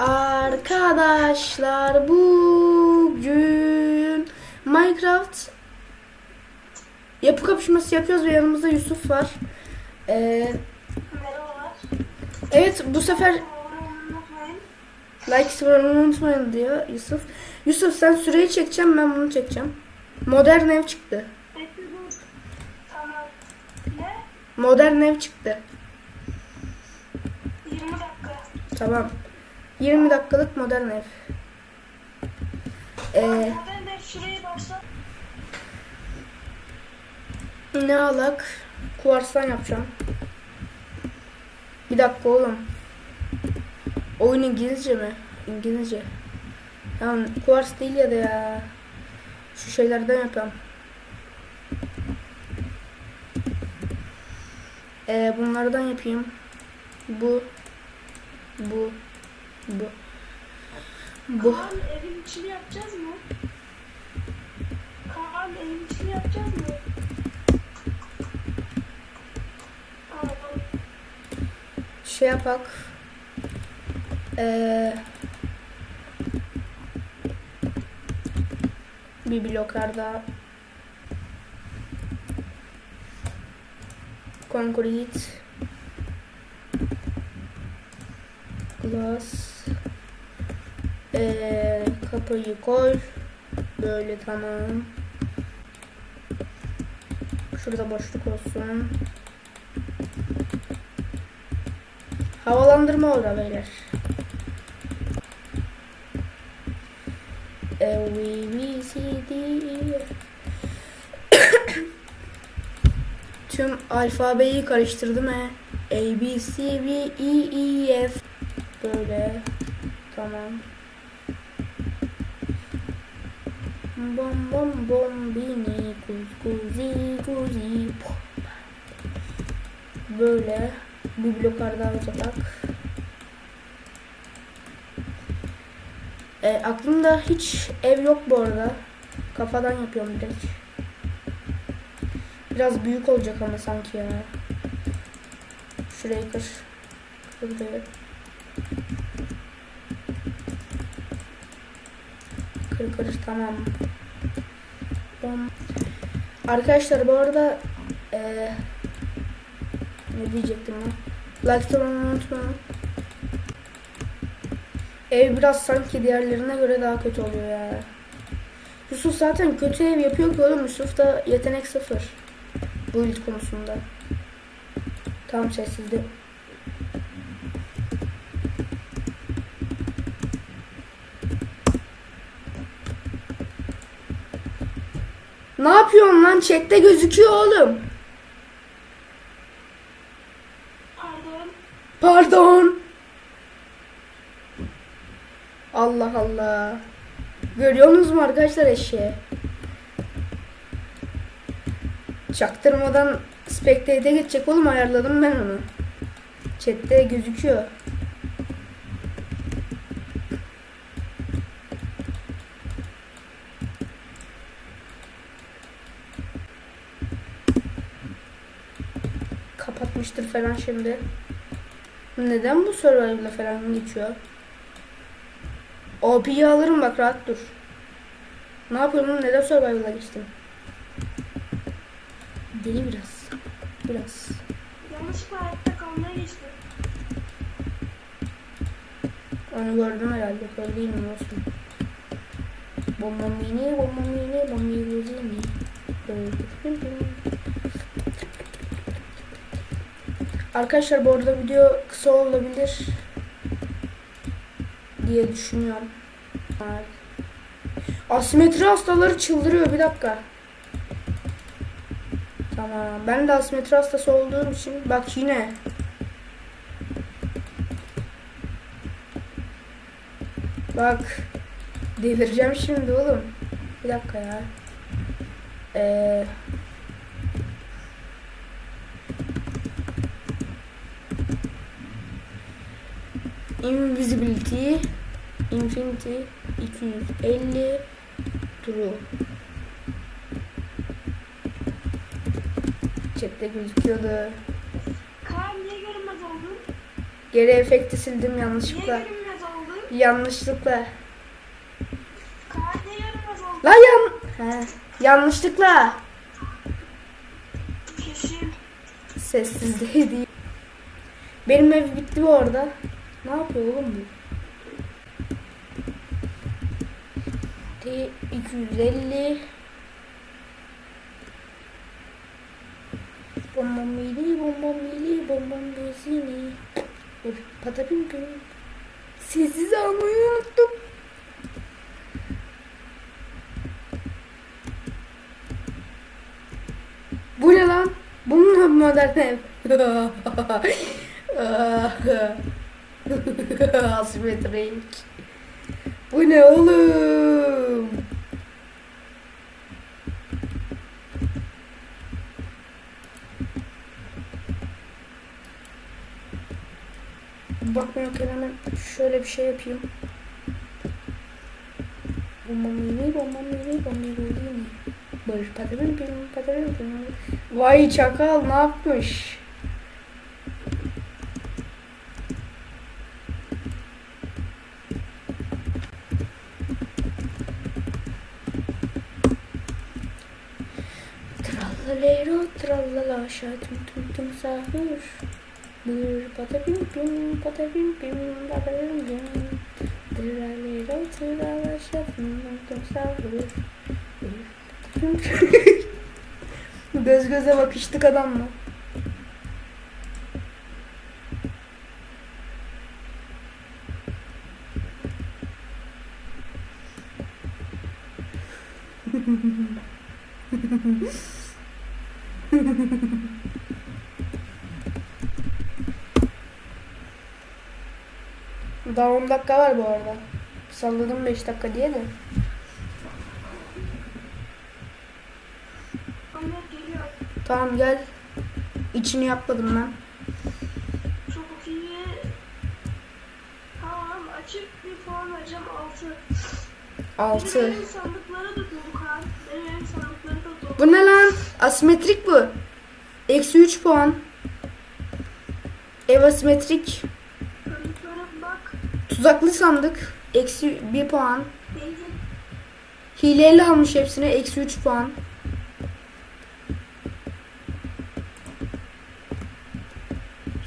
Arkadaşlar bugün Minecraft yapı kapışması yapıyoruz ve yanımızda Yusuf var. Ee, Merhabalar. evet bu sefer like sıfırını unutmayın diyor Yusuf. Yusuf sen süreyi çekeceğim ben bunu çekeceğim. Modern ev çıktı. Modern ev çıktı. 20 dakika. Tamam. 20 dakikalık modern ev. Ee. Ne alak? Kuvarstan yapacağım. Bir dakika oğlum. Oyun İngilizce mi? İngilizce. Yani kuvars değil ya da ya. Şu şeylerden yapalım. Ee, bunlardan yapayım. Bu. Bu. Bu. Bu. Kaan evin içini yapacağız mı? Kaan evin içini yapacağız mı? Şey yapak. Ee, bir bloklarda concrete glass ee, kapıyı koy böyle tamam şurada boşluk olsun Havalandırma orada beyler. A, B, B, C, D, E. Tüm alfabeyi karıştırdım he. A, B, C, D, E, E, F. Böyle. Tamam. Bom bom bom bini kuz kuzi kuzi. Böyle bir blokardan uzak. E, aklımda hiç ev yok bu arada. Kafadan yapıyorum direkt. Biraz büyük olacak ama sanki ya. Şurayı kır. Kır kır tamam. Bom. Arkadaşlar bu arada eee ne diyecektim ben? Like atmayı unutmayın. Ev biraz sanki diğerlerine göre daha kötü oluyor ya. Yusuf zaten kötü ev yapıyor ki oğlum. Yusuf da yetenek sıfır. Bu ilk konusunda. Tam sessizdi. Ne yapıyorsun lan? Chat'te gözüküyor oğlum. Pardon. Pardon. Allah Allah. Görüyorsunuz mu arkadaşlar eşeği? Çaktırmadan Spectate'e geçecek oğlum ayarladım ben onu. Chat'te gözüküyor. Falan şimdi. Neden bu survival'la falan geçiyor? OP'yi alırım bak rahat dur. Ne yapıyorum neden survival'la geçtim? Deli biraz. Biraz. Yanlışlıkla hayatta kalmaya geçtim. Onu gördüm herhalde. Öyle değil mi olsun? Bomba mini, bomba mini, bomba mini. Arkadaşlar bu arada video kısa olabilir diye düşünüyorum. Asimetri hastaları çıldırıyor bir dakika. Tamam. Ben de asimetri hastası olduğum için bak yine Bak. Delireceğim şimdi oğlum. Bir dakika ya. Ee, invisibility infinity 250 true. Chat'te gözüküyordu. Kaan niye görünmez oldun? Geri efekti sildim Niye yanlışlıkla. görünmez oldun? Yanlışlıkla. Kaan ne yaramaz oldu? La yan... He. Yanlışlıkla. Kesin. Sessizdeydi. Benim ev bitti bu arada. Ne yapıyor oğlum bu? T 250 Bombom mili bombom mili bombom bezini Patapim pim Sessiz almayı unuttum. Bu ne lan? Bunun modern ev? Asimetrik. Bu ne oğlum? Bakmıyorken hemen şöyle bir şey yapayım. Vay çakal ne yapmış? Trallala şatum tum tum sahur. Bir patapim pim patapim pim patapim pim. Trallalero trallala şatum tum tum sahur. Bir patapim pim. Göz göze bakıştık adamla. Daha 10 dakika var bu arada. Salladım 5 dakika diye de. Tamam gel. İçini yapmadım ben. Çok iyi. Tamam açıp bir puan vereceğim 6. 6. Bu ne lan? Asimetrik bu. Eksi 3 puan. Ev asimetrik. Tuzaklı sandık. Eksi 1 puan. Hileyle almış hepsine. Eksi 3 puan.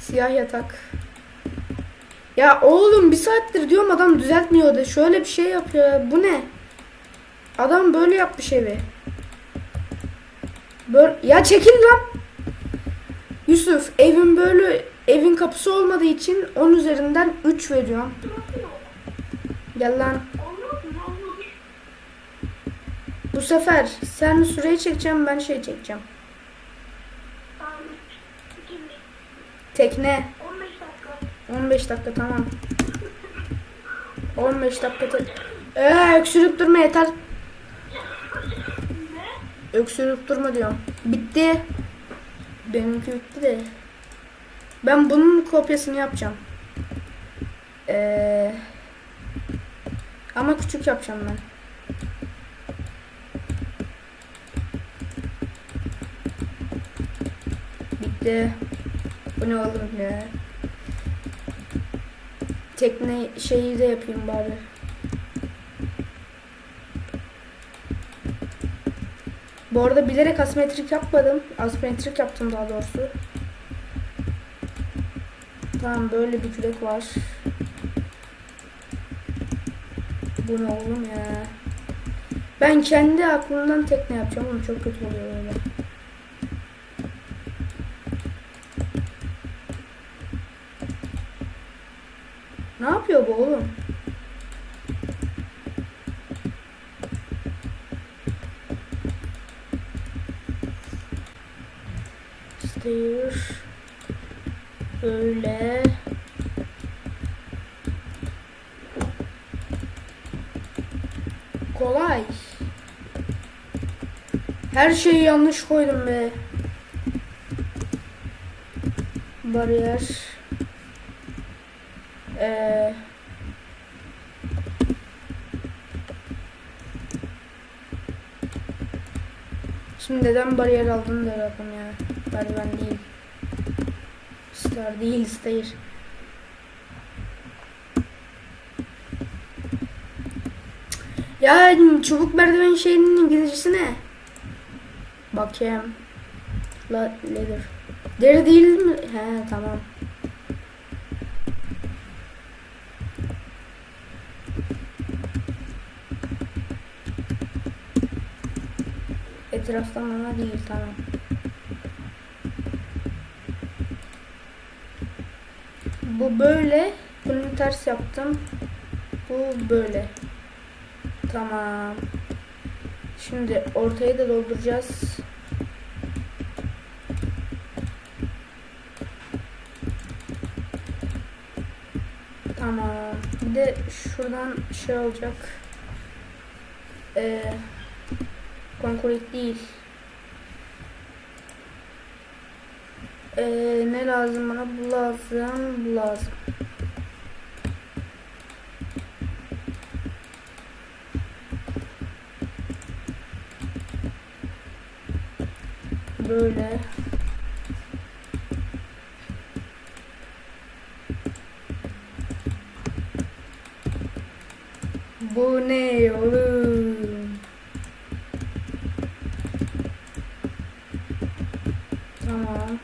Siyah yatak. Ya oğlum bir saattir diyorum adam düzeltmiyor da şöyle bir şey yapıyor. ya. Bu ne? Adam böyle yapmış evi. Böyle... Ya çekil lan. Yusuf evin böyle evin kapısı olmadığı için 10 üzerinden 3 veriyorum. Gel lan. Bu sefer sen süreyi çekeceğim ben şey çekeceğim. Tekne. 15 dakika. 15 dakika tamam. 15 dakika tek. Ee, öksürüp durma yeter. Öksürüp durma diyorum. Bitti. Benimki bitti de. Ben bunun kopyasını yapacağım. Ee, ama küçük yapacağım ben. Bitti. Bu ne oğlum ya? Tekne şeyi de yapayım bari. Bu arada bilerek asimetrik yapmadım. Asimetrik yaptım daha doğrusu. Tamam böyle bir kürek var. Bu ne oğlum ya? Ben kendi aklımdan tekne yapacağım ama çok kötü oluyor öyle. Ne yapıyor bu oğlum? Stair. Böyle. Kolay. Her şeyi yanlış koydum be. Bariyer. Ee, Şimdi neden bariyer aldın da ya. Merdiven değil. Star değil, stair. Ya çubuk merdiven şeyinin İngilizcesi ne? Bakayım. La, leather. Deri değil mi? He tamam. Etraftan ama değil tamam. Bu böyle. Bunu ters yaptım. Bu böyle. Tamam. Şimdi ortayı da dolduracağız. Tamam. Bir de şuradan şey olacak. Ee, konkret değil. Ee, ne lazım bana? Bu lazım. Bu lazım. Böyle. Bu ne oğlum? Tamam.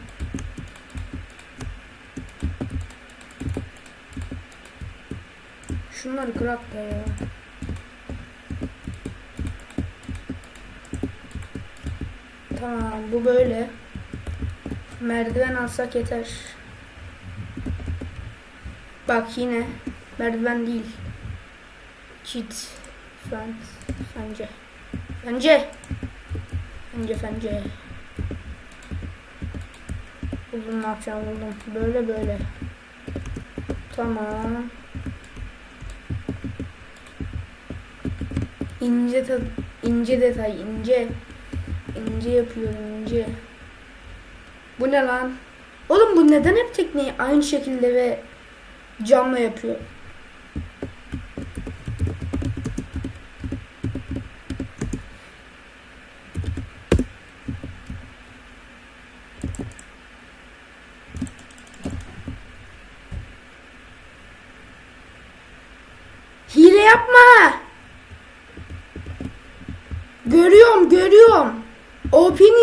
Şunları kırak da ya. Tamam bu böyle. Merdiven alsak yeter. Bak yine merdiven değil. Kit. Fen. Fence. Fence. Fence fence. Buldum ne yapacağım buldum. Böyle böyle. Tamam. İnce ince detay ince. İnce yapıyorum ince. Bu ne lan? Oğlum bu neden hep tekneyi aynı şekilde ve camla yapıyor?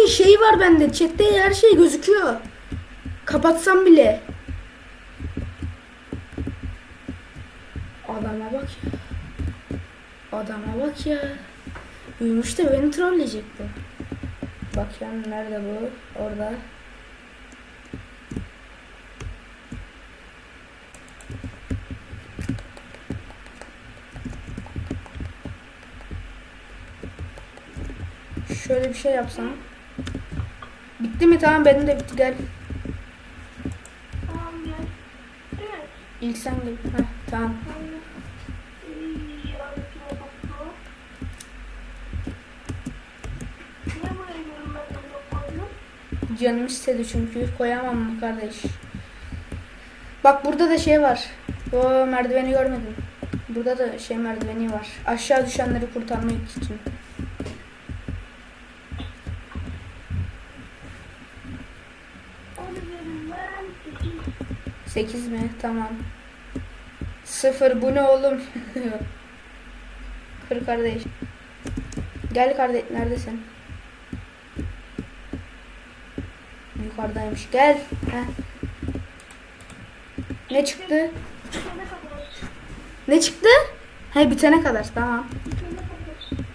Şeyi var bende. Chat'te her şey gözüküyor. Kapatsam bile. Adama bak ya. Adama bak ya. Büyümüş de beni trolleyecekti. Bak ya nerede bu? Orada. Şöyle bir şey yapsam. Bitti mi? Tamam benim de bitti gel. Tamam gel. Evet. İlk sen gel. Heh, tamam. Canım istedi çünkü koyamam mı kardeş? Bak burada da şey var. O merdiveni görmedim. Burada da şey merdiveni var. Aşağı düşenleri kurtarmak için. Onu verin ben sekiz. 8 mi? Tamam. Sıfır bu ne oğlum? Kır kardeş. Gel kardeş neredesin? Yukarıdaymış. Gel. Heh. Ne çıktı? Ne çıktı? He bitene kadar tamam.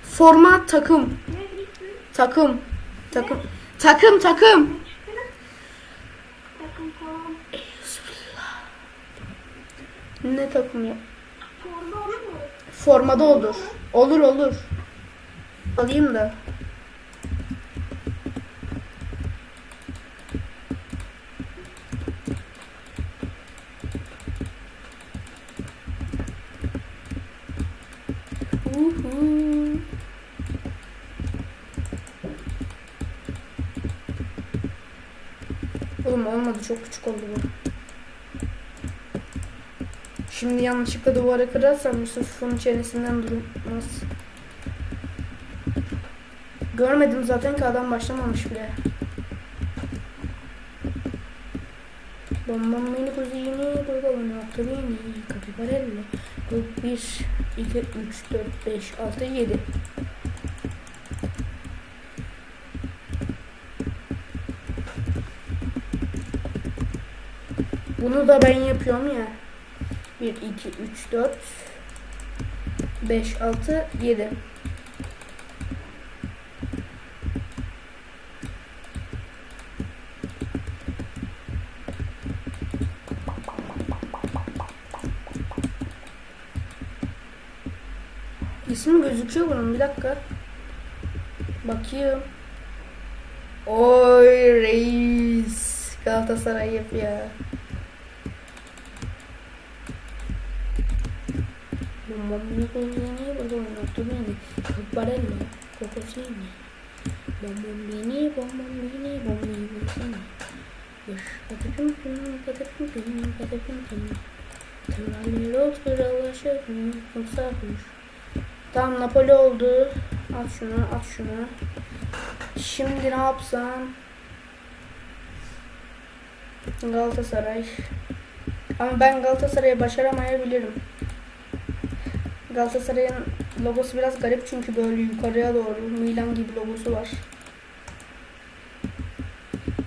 Forma takım. Takım. Takım. Takım? Takım falan. Ne takım ya? Forma olur mu? Formada olur. Olur olur. Alayım da. Oğlum olmadı çok küçük oldu bu. Şimdi yanlışlıkla duvara kırarsam Yusuf'un çenesinden durmaz. Görmedim zaten ki adam başlamamış bile. Bombam beni cosini, poi come no, Torini, capiparello, 1, 2, 3, 4, 5, 6, 7. Bunu da ben yapıyorum ya. 1, 2, 3, 4, 5, 6, 7. İsmi gözüküyor bunun bir dakika. Bakayım. Oy reis. Galatasaray yapıyor. Bombini bombini bombini Barello Cocosini Bombini bombini bombini bombini Yaş patapim pim patapim pim patapim pim Tralelo tralaşı sarhoş Tamam Napoli oldu. At şunu, at şunu. Şimdi ne yapsam? Galatasaray. Ama ben Galatasaray'ı başaramayabilirim. Galatasaray'ın logosu biraz garip çünkü böyle yukarıya doğru Milan gibi logosu var.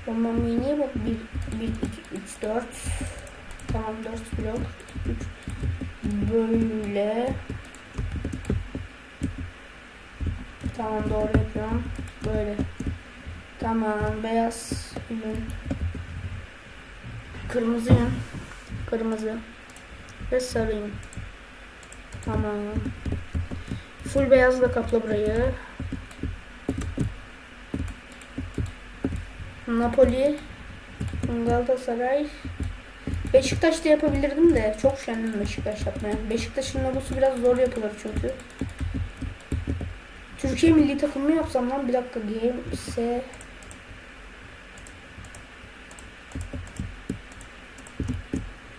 Ama mini bu 1 1 2 3 4 Tamam 4 blok 3 böyle Tamam doğru yapıyorum. Böyle. Tamam beyaz yün. Kırmızı. Kırmızı. Ve sarı yün. Tamam. Full beyazla kapla burayı. Napoli. Galatasaray. Beşiktaş'ta yapabilirdim de çok üşendim Beşiktaş yapmaya. Beşiktaş'ın logosu biraz zor yapılır çünkü. Türkiye milli takımını yapsam lan bir dakika game se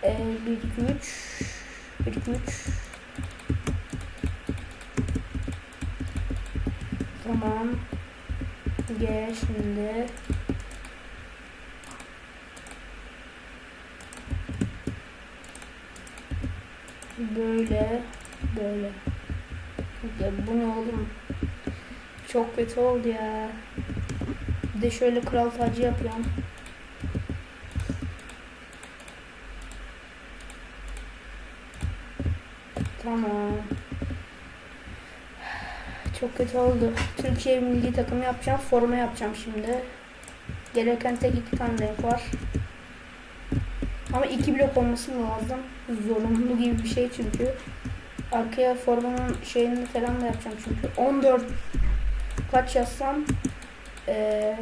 e, 1 2 3 1 2 3 Tamam. G şimdi. Böyle böyle. Ya bu ne oğlum? Çok kötü oldu ya. Bir de şöyle kral tacı yapıyorum. Tamam. Çok kötü oldu. Türkiye milli takımı yapacağım. Forma yapacağım şimdi. Gereken tek iki tane renk var. Ama iki blok olması lazım. Zorunlu gibi bir şey çünkü. Arkaya formanın şeyini falan da yapacağım çünkü. 14 kaç yazsam ee,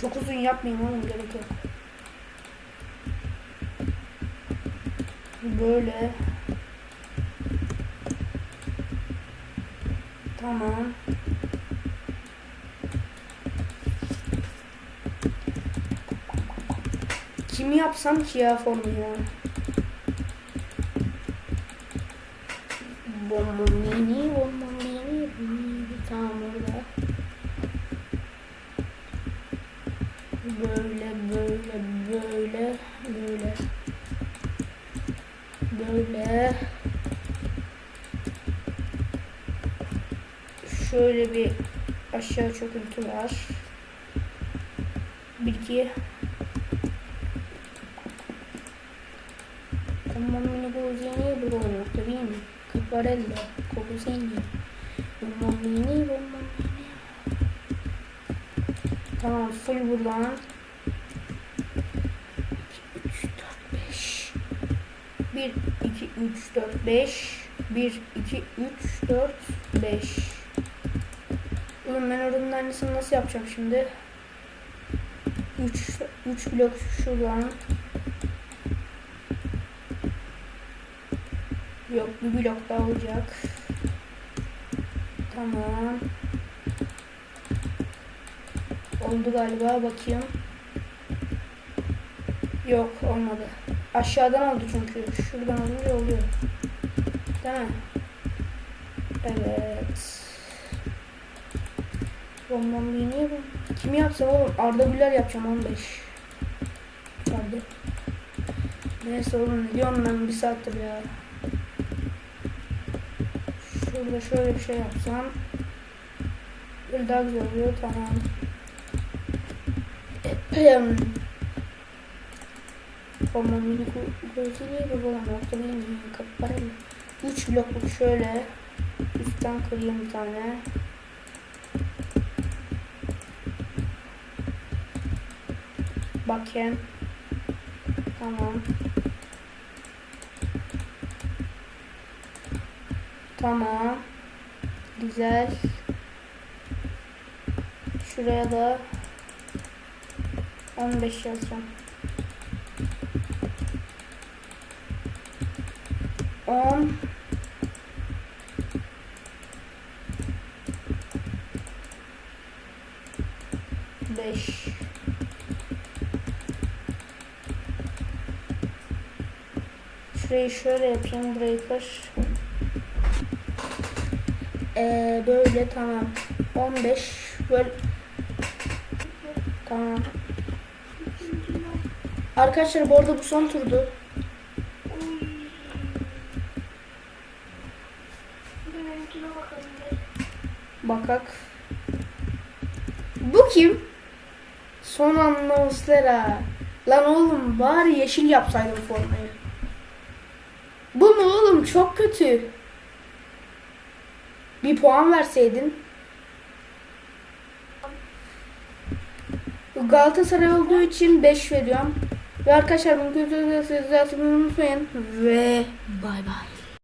çok uzun yapmayayım oğlum gerek yok. Böyle Tamam. Kimi yapsam ki ya formu ya? Bombomini, bombomini, bombomini. Tamam orada. Böyle, böyle, böyle, böyle. Böyle. Şöyle bir aşağı çöküntü var. Bir iki. Bombomini, bombomini, Bruno, Torino. Caparello, Cocosini, Bombomini, Bombomini. Tamam full buradan. 3, 4, 5. 1, 2, 3, 4, 5. 1, 2, 3, 4, 5. Oğlum ben oranın aynısını nasıl yapacağım şimdi? 3, 3 blok şuradan. Yok bir blok daha olacak. Tamam. Oldu galiba bakayım. Yok olmadı. Aşağıdan oldu çünkü. Şuradan olunca oluyor. Değil mi? Evet. Bombam niye bu? Kimi yapsam oğlum? Arda Güler yapacağım 15. Hadi. Neyse oğlum ne diyorum ben bir saattir ya. Şurada şöyle bir şey yapsam. Böyle daha güzel oluyor tamam. Forma mini gözüyle bir olan nokta değil mi? Kaparım. 3 blokluk şöyle. Üstten kırayım bir tane. Bakayım. Tamam. Tamam. Güzel. Şuraya da 15 yazacağım. 10 5 Şurayı şöyle yapayım. Burayı kır. Ee, böyle tamam. 15 böyle tamam. Arkadaşlar bu arada bu son turdu. Bakak. Bu kim? Son anda Muslera. Lan oğlum bari yeşil yapsaydım formayı. Bu mu oğlum? Çok kötü. Bir puan verseydin. Galatasaray olduğu için 5 veriyorum. Ve arkadaşlar bunu sizler unutmayın. Ve bay bay.